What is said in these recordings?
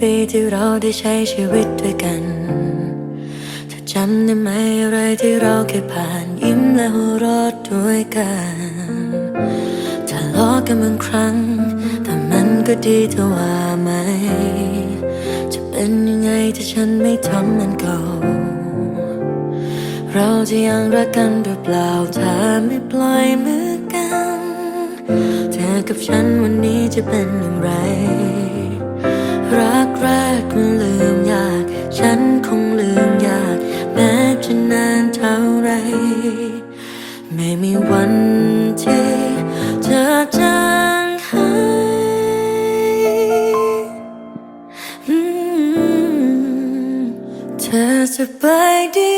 ปีที่เราได้ใช้ชีวิตด้วยกันเธอจำได้ไหมอะไรที่เราเคยผ่านยิ้มและหัวเราะด้วยกันทะเลาะกันบางครั้ง แต่มันก็ดีเธอว่าไหม จะเป็นยังไงถ้าฉันไม่ทำมันเก่าเราจะยังรักกันหรือเปล่าถ้าไม่ปล่อยมือกัน เธอกับฉันวันนี้จะเป็นอย่างไร รักแรกมันลืมยาก ฉันคงลืมยาก แม้จะนานเท่าไร ไม่มีวันที่เธอจางหายเธอสบายดี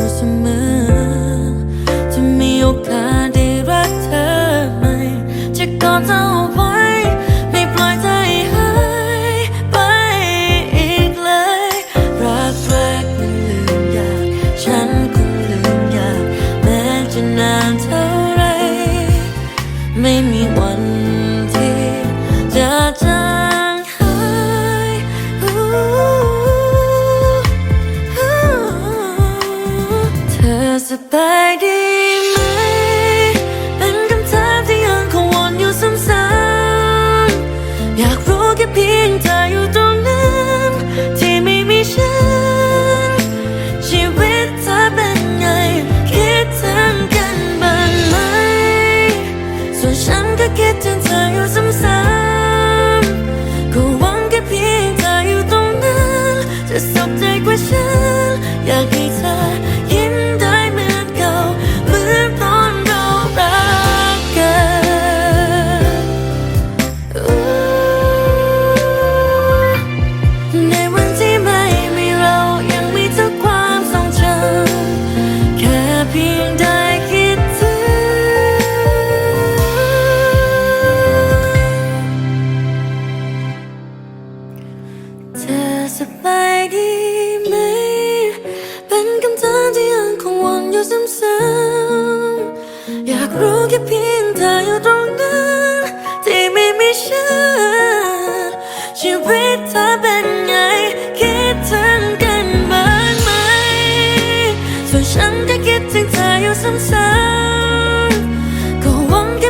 อยู่เสมอ จะมีโอกาสได้รักเธอไหม จะกอดเธอไว้ ไม่ปล่อยใจหายไปอีกเลย รักแรกมันลืมยาก ฉันคงลืมยาก แม้จะนานเท่าไร ไม่มีวันที่จะจาง อส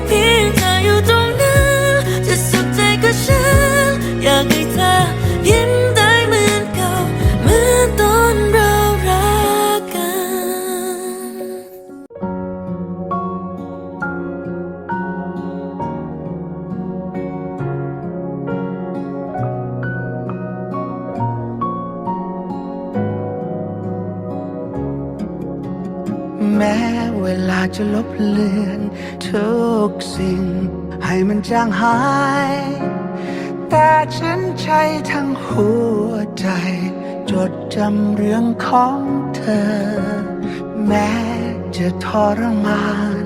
ก็หวัง นทุกสิ่ง ให้มันจางหาย แต่ฉันใช้ทั้งหัวใจ จดจำเรื่องของเธอ แม้จะทรมาน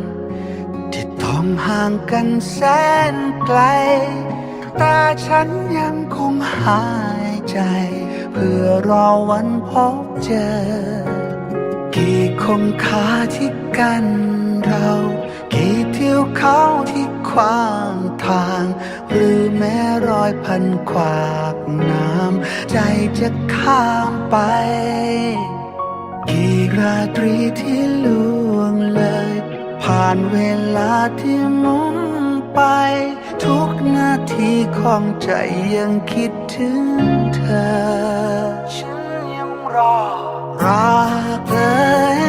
ที่ต้องห่างกันแสนไกล แต่ฉันยังคงหายใจ เพื่อรอวันพบเจอ กี่คงคาที่กันเรา ขวางทาง หรือแม้รอยพันขวากน้ำ ใจจะข้ามไป กี่ราตรีที่ล่วงเลย ผ่านเวลาที่มุ่งไป ทุกนาทีของใจยังคิดถึงเธอ ฉันยังรอรอเธอ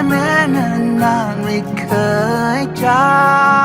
แม้นานๆไม่เคยจาก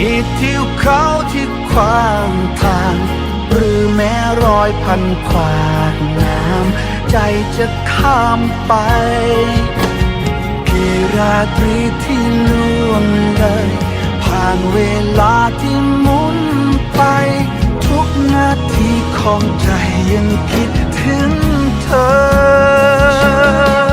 ดีดทิวเขาที่ขวางทาง หรือแม้รอยพันขวากน้ำใจจะข้ามไปกี่ราตรีที่ล่วงเลย ผ่านเวลาที่หมุนไป ทุกนาทีของใจยังคิดถึงเธอ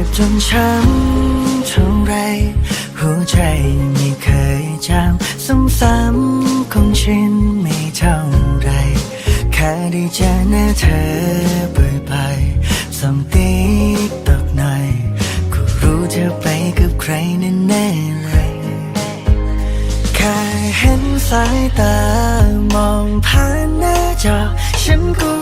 จ็บจนช้ำเท่าไร หัวใจไม่เคยจำซ้ำๆคงชินไม่เท่าไรแค่ได้เจอหน้าเธอบ่อยๆสองตีตอกหน่อยก็รู้เธอไปกับใครแน่ๆเลย แค่เห็นสายตามองผ่านหน้าจอฉันก็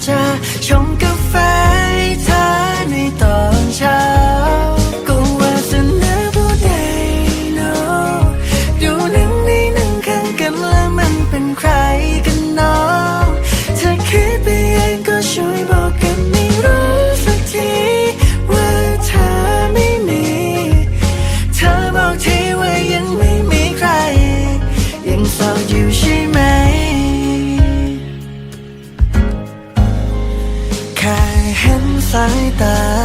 家爱戴。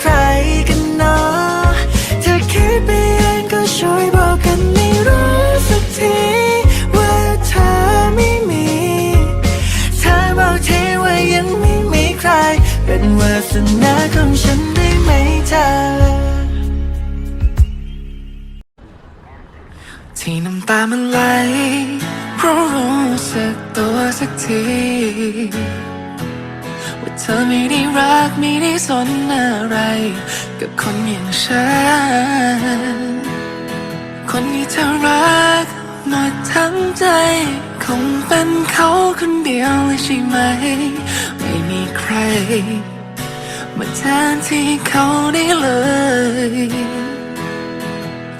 ใครกันเนาะเธอคิดไปเองก็ช่วยบอกกันไม่รู้สักทีว่าเธอไม่มี เธอบอกทีว่ายังไม่มีใคร เป็นวาสนาของฉันได้ไหมเธอที่น้ำตามันไหลเพราะรู้สึกตัวสักที เธอไม่ได้รักไม่ได้สนอะไร กับคนอย่างฉัน คนที่เธอรักหมดทั้งใจ คงเป็นเขาคนเดียวเลยใช่ไหม ไม่มีใคร มาแทนที่เขาได้เลย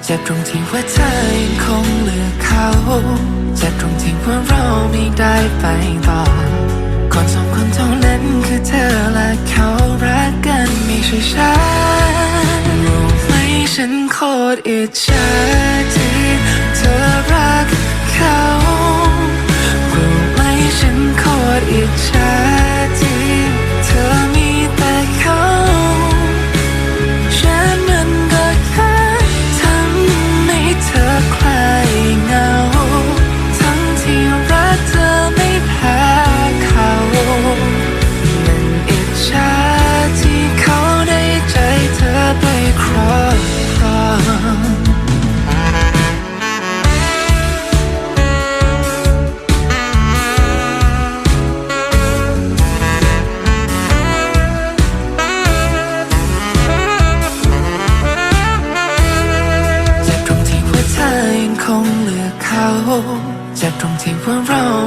เจ็บตรงที่ว่าเธอยังคงเลือกเขาเจ็บตรงที่ว่าเราไม่ได้ไปต่อ นโค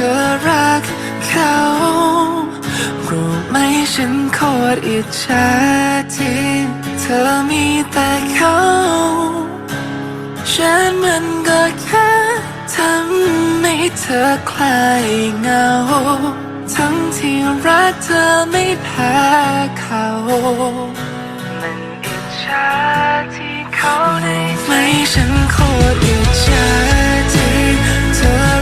ธอรักเขา รู้ไหมฉันโคตรอิจฉาที่เธอมีแต่เขา ฉันมันก็แค่ทำให้เธอคลายเหงา ทั้งที่รักเธอไม่แพ้เขา มันอิจฉาที่เขาได้ไม่ฉันโคตรอิจฉาที่เธอ